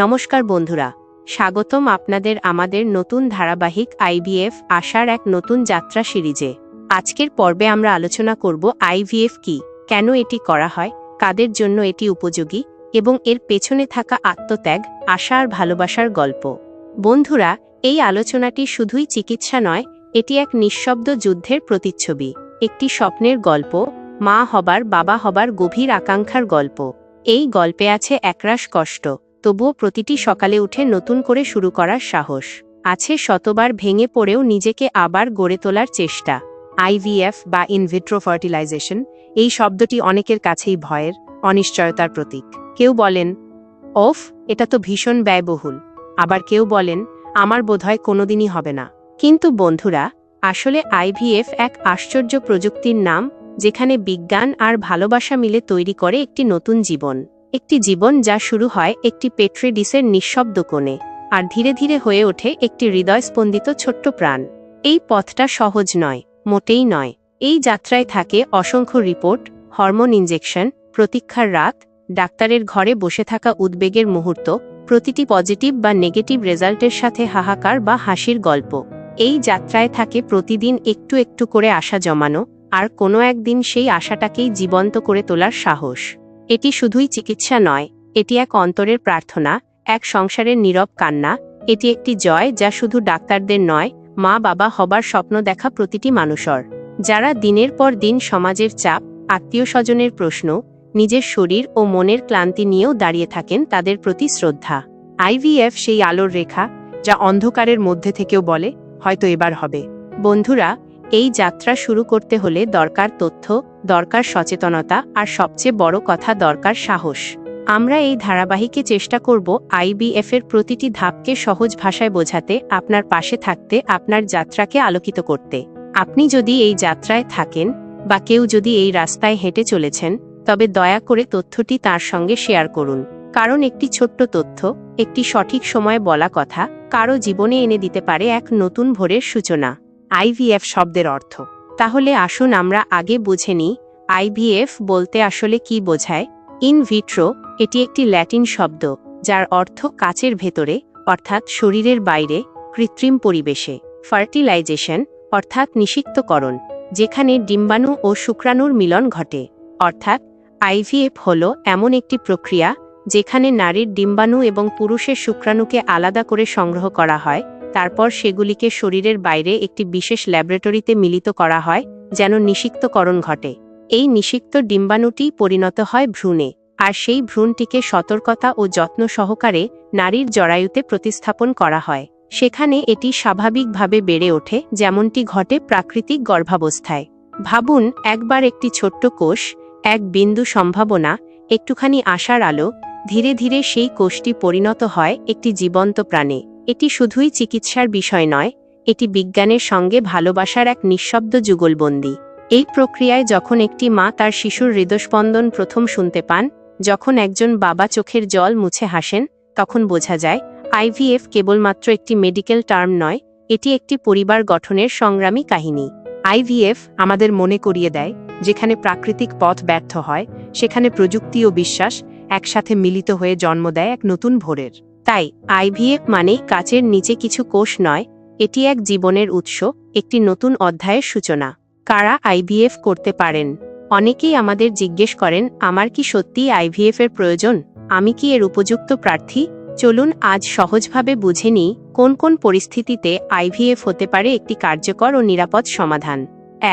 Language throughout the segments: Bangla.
নমস্কার বন্ধুরা, স্বাগতম আপনাদের আমাদের নতুন ধারাবাহিক আইভিএফ আসার এক নতুন যাত্রা সিরিজে। আজকের পর্বে আমরা আলোচনা করব আইভিএফ কি, কেন এটি করা হয়, কাদের জন্য এটি উপযোগী, এবং এর পেছনে থাকা আত্মত্যাগ, আশা আর ভালোবাসার গল্প। বন্ধুরা, এই আলোচনাটি শুধুই চিকিৎসা নয়, এটি এক নিঃশব্দ যুদ্ধের প্রতিচ্ছবি, একটি স্বপ্নের গল্প, মা হবার, বাবা হবার গভীর আকাঙ্ক্ষার গল্প। এই গল্পে আছে একরাশ কষ্ট তবুও প্রতিটি সকালে উঠে নতুন করে শুরু করার সাহস। আছে শতবার ভেঙে পড়েও নিজেকে আবার গড়ে তোলার চেষ্টা। আইভিএফ বা ইনভিট্রো ফার্টিলাইজেশন, এই শব্দটি অনেকের কাছেই ভয়ের, অনিশ্চয়তার প্রতীক। কেউ বলেন, ওফ, এটা তো ভীষণ ব্যয়বহুল। আবার কেউ বলেন, আমার বোধহয় কোনোদিনই হবে না। কিন্তু বন্ধুরা, আসলে আইভিএফ এক আশ্চর্য প্রযুক্তির নাম, যেখানে বিজ্ঞান আর ভালোবাসা মিলে তৈরি করে একটি নতুন জীবন। একটি জীবন যা শুরু হয় একটি পেট্রেডিসের নিঃশব্দ কোণে, আর ধীরে ধীরে হয়ে ওঠে একটি হৃদয়স্পন্দিত ছোট্ট প্রাণ। এই পথটা সহজ নয়, মোটেই নয়। এই যাত্রায় থাকে অসংখ্য রিপোর্ট, হরমোন ইঞ্জেকশন প্রতীক্ষার রাত, ডাক্তারের ঘরে বসে থাকা উদ্বেগের মুহূর্ত, প্রতিটি পজিটিভ বা নেগেটিভ রেজাল্টের সাথে হাহাকার বা হাসির গল্প। এই যাত্রায় থাকে প্রতিদিন একটু একটু করে আশা জমানো, আর কোনো একদিন সেই আশাটাকেই জীবন্ত করে তোলার সাহস। এটি শুধুই চিকিৎসা নয়, এটি এক অন্তরের প্রার্থনা, এক সংসারের নীরব কান্না, এটি একটি জয় যা শুধু ডাক্তারদের নয়, মা বাবা হবার স্বপ্ন দেখা প্রতিটি মানুষর। যারা দিনের পর দিন সমাজের চাপ, আত্মীয় স্বজনের প্রশ্ন, নিজের শরীর ও মনের ক্লান্তি নিয়েও দাঁড়িয়ে থাকেন তাদের প্রতি শ্রদ্ধা। আইভিএফ সেই আলোর রেখা, যা অন্ধকারের মধ্যে থেকেও বলে, হয়তো এবার হবে। বন্ধুরা এই যাত্রা শুরু করতে হলে দরকার তথ্য, দরকার সচেতনতা, আর সবচেয়ে বড় কথা দরকার সাহস। আমরা এই ধারাবাহিকে চেষ্টা করব আইবিএফ এর প্রতিটি ধাপকে সহজ ভাষায় বোঝাতে, আপনার পাশে থাকতে, আপনার যাত্রাকে আলোকিত করতে। আপনি যদি এই যাত্রায় থাকেন, বা কেউ যদি এই রাস্তায় হেঁটে চলেছেন, তবে দয়া করে তথ্যটি তার সঙ্গে শেয়ার করুন। কারণ একটি ছোট্ট তথ্য, একটি সঠিক সময়ে বলা কথা, কারও জীবনে এনে দিতে পারে এক নতুন ভোরের সূচনা। আইভিএফ শব্দের অর্থ। তাহলে আসুন আমরা আগে বুঝে নিই আইভিএফ বলতে আসলে কি বোঝায়। ইন ভিট্রো এটি একটি ল্যাটিন শব্দ, যার অর্থ কাচের ভেতরে, অর্থাৎ শরীরের বাইরে, কৃত্রিম পরিবেশে। ফার্টিলাইজেশন, অর্থাৎ নিষিক্তকরণ, যেখানে ডিম্বাণু ও শুক্রাণুর মিলন ঘটে। অর্থাৎ আইভিএফ হল এমন একটি প্রক্রিয়া, যেখানে নারীর ডিম্বাণু এবং পুরুষের শুক্রাণুকে আলাদা করে সংগ্রহ করা হয় তারপর সেগুলিকে শরীরের বাইরে একটি বিশেষ ল্যাবরেটরিতে মিলিত করা হয়, যেন নিষিক্তকরণ ঘটে। এই নিষিক্ত ডিম্বাণুটি পরিণত হয় ভ্রূণে, আর সেই ভ্রূণটিকে সতর্কতা ও যত্ন সহকারে নারীর জরায়ুতে প্রতিস্থাপন করা হয়। সেখানে এটি স্বাভাবিকভাবে বেড়ে ওঠে, যেমনটি ঘটে প্রাকৃতিক গর্ভাবস্থায়। ভাবুন, একবার একটি ছোট্ট কোষ, এক বিন্দু সম্ভাবনা, একটুখানি আশার আলো, ধীরে ধীরে সেই কোষটি পরিণত হয় একটি জীবন্ত প্রাণে। এটি শুধুই চিকিৎসার বিষয় নয়, এটি বিজ্ঞানের সঙ্গে ভালোবাসার এক নিঃশব্দ যুগলবন্দি। এই প্রক্রিয়ায় যখন একটি মা তার শিশুর হৃদস্পন্দন প্রথম শুনতে পান, যখন একজন বাবা চোখের জল মুছে হাসেন, তখন বোঝা যায় আইভিএফ কেবলমাত্র একটি মেডিকেল টার্ম নয়, এটি একটি পরিবার গঠনের সংগ্রামী কাহিনী। আইভিএফ আমাদের মনে করিয়ে দেয়, যেখানে প্রাকৃতিক পথ ব্যর্থ হয়, সেখানে প্রযুক্তি ও বিশ্বাস একসাথে মিলিত হয়ে জন্ম দেয় এক নতুন ভোরের। তাই আইভিএফ মানেই কাচের নিচে কিছু কোষ নয়, এটি এক জীবনের উৎস, একটি নতুন অধ্যায়ের সূচনা। কারা আইভিএফ করতে পারেন? অনেকেই আমাদের জিজ্ঞেস করেন, আমার কি সত্যি আইভিএফ এর প্রয়োজন? আমি কি এর উপযুক্ত প্রার্থী? চলুন আজ সহজভাবে বুঝে নিই, কোন কোন পরিস্থিতিতে আইভিএফ হতে পারে একটি কার্যকর ও নিরাপদ সমাধান।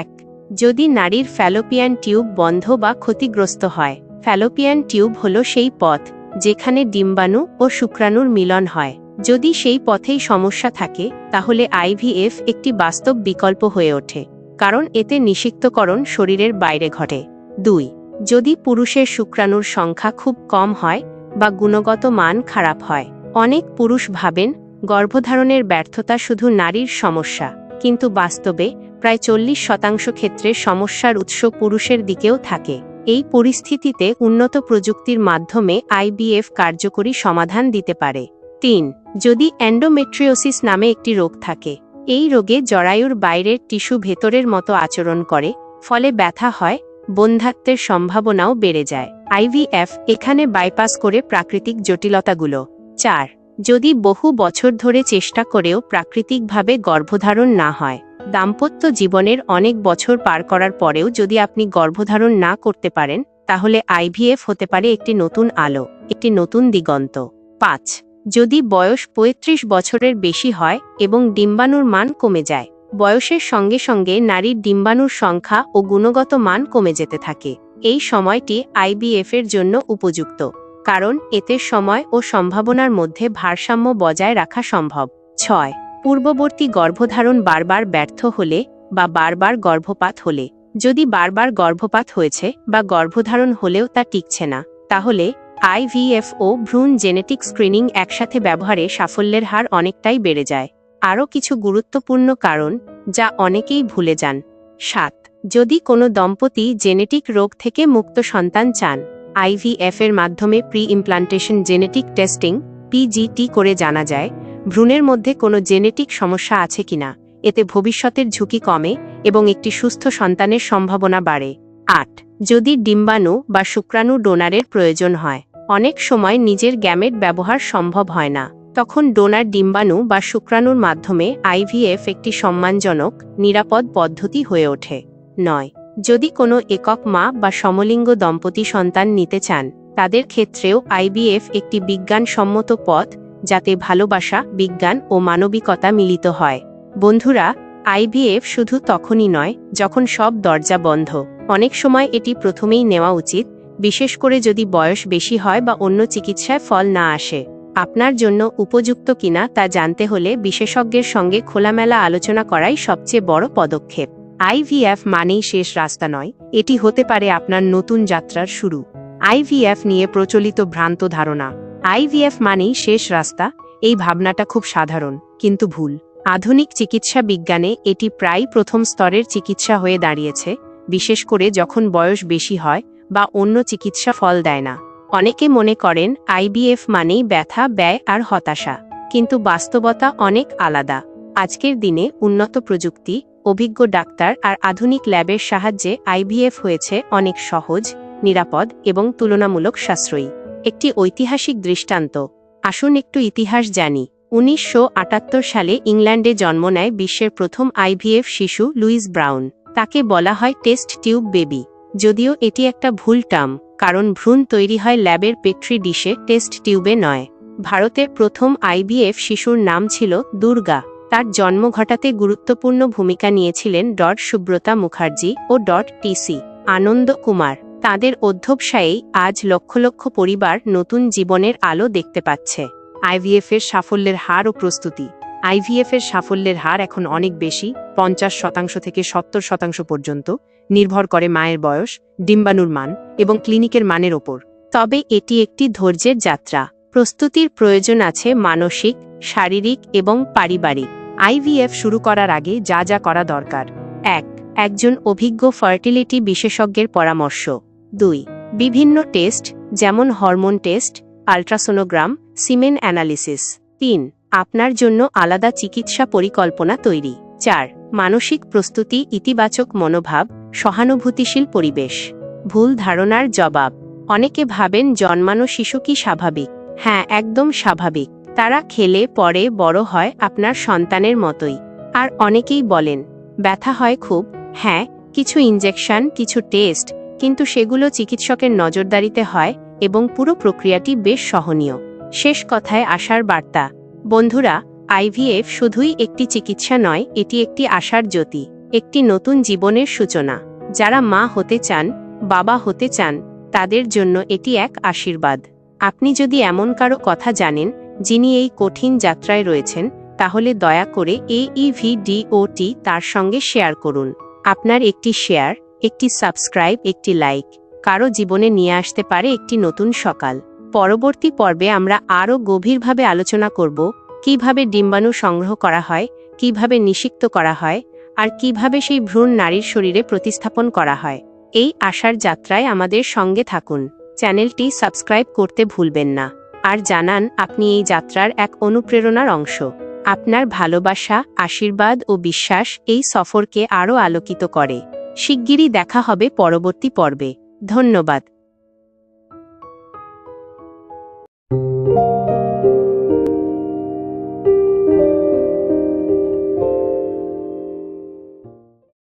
এক, যদি নারীর ফ্যালোপিয়ান টিউব বন্ধ বা ক্ষতিগ্রস্ত হয়, ফ্যালোপিয়ান টিউব হল সেই পথ যেখানে ডিম্বাণু ও শুক্রাণুর মিলন হয়। যদি সেই পথেই সমস্যা থাকে, তাহলে আইভিএফ একটি বাস্তব বিকল্প হয়ে ওঠে, কারণ এতে নিষিক্তকরণ শরীরের বাইরে ঘটে। দুই, যদি পুরুষের শুক্রাণুর সংখ্যা খুব কম হয় বা গুণগত মান খারাপ হয়, অনেক পুরুষ ভাবেন গর্ভধারণের ব্যর্থতা শুধু নারীর সমস্যা, কিন্তু বাস্তবে প্রায় চল্লিশ শতাংশ ক্ষেত্রে সমস্যার উৎস পুরুষের দিকেও থাকে। এই পরিস্থিতিতে উন্নত প্রযুক্তির মাধ্যমে আইবিএফ কার্যকরী সমাধান দিতে পারে। তিন, যদি অ্যান্ডোমেট্রিওসিস নামে একটি রোগ থাকে, এই রোগে জরায়ুর বাইরের টিস্যু ভেতরের মতো আচরণ করে, ফলে ব্যথা হয় বন্ধাত্বের সম্ভাবনাও বেড়ে যায়। আইভিএফ এখানে বাইপাস করে প্রাকৃতিক জটিলতাগুলো। চার, যদি বহু বছর ধরে চেষ্টা করেও প্রাকৃতিকভাবে গর্ভধারণ না হয় দাম্পত্য জীবনের অনেক বছর পার করার পরেও যদি আপনি গর্ভধারণ না করতে পারেন, তাহলে আইভিএফ হতে পারে একটি নতুন আলো, একটি নতুন দিগন্ত। পাঁচ, যদি বয়স ৩৫ বছরের বেশি হয় এবং ডিম্বাণুর মান কমে যায়, বয়সের সঙ্গে সঙ্গে নারীর ডিম্বাণুর সংখ্যা ও গুণগত মান কমে যেতে থাকে। এই সময়টি আইবিএফ এর জন্য উপযুক্ত, কারণ এতে সময় ও সম্ভাবনার মধ্যে ভারসাম্য বজায় রাখা সম্ভব। ছয় পূর্ববর্তী গর্ভধারণ বারবার ব্যর্থ হলে বা বারবার গর্ভপাত হলে, যদি বারবার গর্ভপাত হয়েছে বা গর্ভধারণ হলেও তা টিকছে না, তাহলে আইভিএফ ও ভ্রূণ জেনেটিক স্ক্রিনিং একসাথে ব্যবহারে সাফল্যের হার অনেকটাই বেড়ে যায়। আরও কিছু গুরুত্বপূর্ণ কারণ, যা অনেকেই ভুলে যান। সাত, যদি কোনো দম্পতি জেনেটিক রোগ থেকে মুক্ত সন্তান চান আইভিএফ এর মাধ্যমে pre implantation genetic testing PGT করে জানা যায় ভ্রূণের মধ্যে কোনো জেনেটিক সমস্যা আছে কিনা এতে ভবিষ্যতের ঝুঁকি কমে এবং একটি সুস্থ সন্তানের সম্ভাবনা বাড়ে। আট, যদি ডিম্বাণু বা শুক্রাণু ডোনারের প্রয়োজন হয়, অনেক সময় নিজের গ্যামেট ব্যবহার সম্ভব হয় না। তখন ডোনার ডিম্বাণু বা শুক্রাণুর মাধ্যমে আইভিএফ একটি সম্মানজনক, নিরাপদ পদ্ধতি হয়ে ওঠে। নয়, যদি কোনো একক মা বা সমলিঙ্গ দম্পতি সন্তান নিতে চান, তাদের ক্ষেত্রেও আইবিএফ একটি বিজ্ঞানসম্মত পথ যাতে ভালোবাসা, বিজ্ঞান ও মানবিকতা মিলিত হয়। বন্ধুরা আইভিএফ শুধু তখনই নয়, যখন সব দরজা বন্ধ। অনেক সময় এটি প্রথমেই নেওয়া উচিত, বিশেষ করে যদি বয়স বেশি হয় বা অন্য চিকিৎসায় ফল না আসে। আপনার জন্য উপযুক্ত কিনা তা জানতে হলে বিশেষজ্ঞের সঙ্গে খোলামেলা আলোচনা করাই সবচেয়ে বড় পদক্ষেপ। আইভিএফ মানেই শেষ রাস্তা নয়, এটি হতে পারে আপনার নতুন যাত্রার শুরু। আইভিএফ নিয়ে প্রচলিত ভ্রান্ত ধারণা। আইভিএফ মানেই শেষ রাস্তা, এই ভাবনাটা খুব সাধারণ, কিন্তু ভুল। আধুনিক চিকিৎসা বিজ্ঞানে এটি প্রায় প্রথম স্তরের চিকিৎসা হয়ে দাঁড়িয়েছে, বিশেষ করে যখন বয়স বেশি হয় বা অন্য চিকিৎসা ফল দেয় না। অনেকে মনে করেন আইবিএফ মানেই ব্যথা, ব্যয় আর হতাশা, কিন্তু বাস্তবতা অনেক আলাদা। আজকের দিনে উন্নত প্রযুক্তি, অভিজ্ঞ ডাক্তার আর আধুনিক ল্যাবের সাহায্যে আইভিএফ হয়েছে অনেক সহজ, নিরাপদ এবং তুলনামূলক সাশ্রয়ী। একটি ঐতিহাসিক দৃষ্টান্ত। আসুন একটু ইতিহাস জানি। উনিশশো আটাত্তর সালে ইংল্যান্ডে জন্ম নেয় বিশ্বের প্রথম আইভিএফ শিশু লুইস ব্রাউন। তাকে বলা হয় টেস্ট টিউব বেবি। যদিও এটি একটা ভুল টার্ম, কারণ ভ্রূণ তৈরি হয় ল্যাবের পেট্রি ডিশে, টেস্ট টিউবে নয়। ভারতের প্রথম আইবিএফ শিশুর নাম ছিল দুর্গা। তার জন্ম ঘটাতে গুরুত্বপূর্ণ ভূমিকা নিয়েছিলেন ডট সুব্রতা মুখার্জি ও ডট টিসি আনন্দ কুমার। তাঁদের অধ্যবসায়েই আজ লক্ষ লক্ষ পরিবার নতুন জীবনের আলো দেখতে পাচ্ছে। আইভিএফ এর সাফল্যের হার ও প্রস্তুতি। আইভিএফ এর সাফল্যের হার এখন অনেক বেশি, পঞ্চাশ শতাংশ থেকে সত্তর শতাংশ পর্যন্ত, নির্ভর করে মায়ের বয়স, ডিম্বাণুর মান এবং ক্লিনিকের মানের ওপর। তবে এটি একটি ধৈর্যের যাত্রা। প্রস্তুতির প্রয়োজন আছে মানসিক, শারীরিক এবং পারিবারিক। আইভিএফ শুরু করার আগে যা যা করা দরকার। এক, একজন অভিজ্ঞ ফার্টিলিটি বিশেষজ্ঞের পরামর্শ। দুই, বিভিন্ন টেস্ট, যেমন hormone test, ultrasonogram, semen analysis. তিন, আপনার জন্য আলাদা চিকিৎসা পরিকল্পনা তৈরি। চার, মানসিক প্রস্তুতি, ইতিবাচক মনোভাব, সহানুভূতিশীল পরিবেশ। ভুল ধারণার জবাব, অনেকে ভাবেন জন্মানো শিশু কি স্বাভাবিক? হ্যাঁ একদম স্বাভাবিক। তারা খেলে পরে বড় হয় আপনার সন্তানের মতোই। আর অনেকেই বলেন, ব্যথা হয় খুব। হ্যাঁ কিছু ইঞ্জেকশন কিছু টেস্ট কিন্তু সেগুলো চিকিৎসকের নজরদারিতে হয় এবং পুরো প্রক্রিয়াটি বেশ সহনীয়। শেষ কথায় আশার বার্তা। বন্ধুরা আইভিএফ শুধুই একটি চিকিৎসা নয়, এটি একটি আশার জ্যোতি, একটি নতুন জীবনের সূচনা। যারা মা হতে চান, বাবা হতে চান, তাদের জন্য এটি এক আশীর্বাদ। আপনি যদি এমন কারও কথা জানেন, যিনি এই কঠিন যাত্রায় রয়েছেন, তাহলে দয়া করে এই ভিডিওটি তার সঙ্গে শেয়ার করুন। আপনার একটি শেয়ার একটি সাবস্ক্রাইব, একটি লাইক। কারও জীবনে নিয়ে আসতে পারে একটি নতুন সকাল। পরবর্তী পর্বে আমরা আরও গভীরভাবে আলোচনা করব, কীভাবে ডিম্বাণু সংগ্রহ করা হয়, কীভাবে নিষিক্ত করা হয়, আর কীভাবে সেই ভ্রূণ নারীর শরীরে প্রতিস্থাপন করা হয়। এই আশার যাত্রায় আমাদের সঙ্গে থাকুন। চ্যানেলটি সাবস্ক্রাইব করতে ভুলবেন না। আর জানান, আপনি এই যাত্রার এক অনুপ্রেরণার অংশ। আপনার ভালোবাসা, আশীর্বাদ ও বিশ্বাস এই সফরকে আরও আলোকিত করে। শিগগিরই দেখা হবে পরবর্তী পর্বে। ধন্যবাদ।